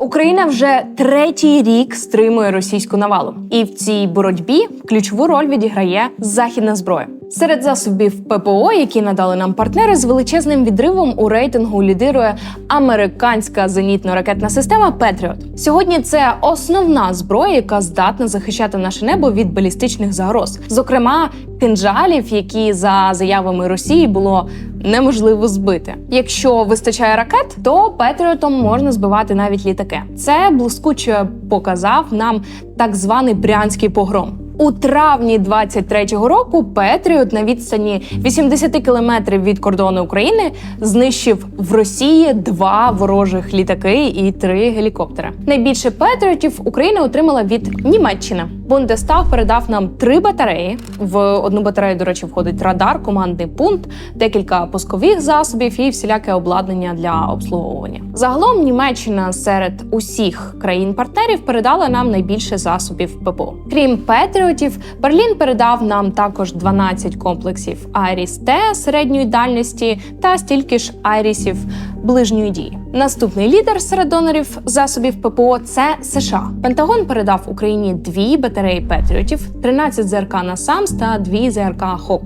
Україна вже третій рік стримує російську навалу, і в цій боротьбі ключову роль відіграє західна зброя. Серед засобів ППО, які надали нам партнери, з величезним відривом у рейтингу лідирує американська зенітно-ракетна система Петріот. Сьогодні це основна зброя, яка здатна захищати наше небо від балістичних загроз, зокрема кинжалів, які за заявами Росії було неможливо збити. Якщо вистачає ракет, то Петріотом можна збивати навіть літаки. Це блискуче показав нам так званий брянський погром. У травні 23-го року Петріот на відстані 80 кілометрів від кордону України знищив в Росії два ворожих літаки і три гелікоптера. Найбільше Петріотів Україна отримала від Німеччини. Бундестаг передав нам три батареї. В одну батарею, до речі, входить радар, командний пункт, декілька пускових засобів і всіляке обладнання для обслуговування. Загалом Німеччина серед усіх країн-партнерів передала нам найбільше засобів ППО. Крім Петріотів, Берлін передав нам також 12 комплексів Айріс Т середньої дальності та стільки ж Айрісів ближньої дії. Наступний лідер серед донорів засобів ППО це США. Пентагон передав Україні дві батареї Петріотів, 13 ЗРК «Насамс» та дві ЗРК Хок.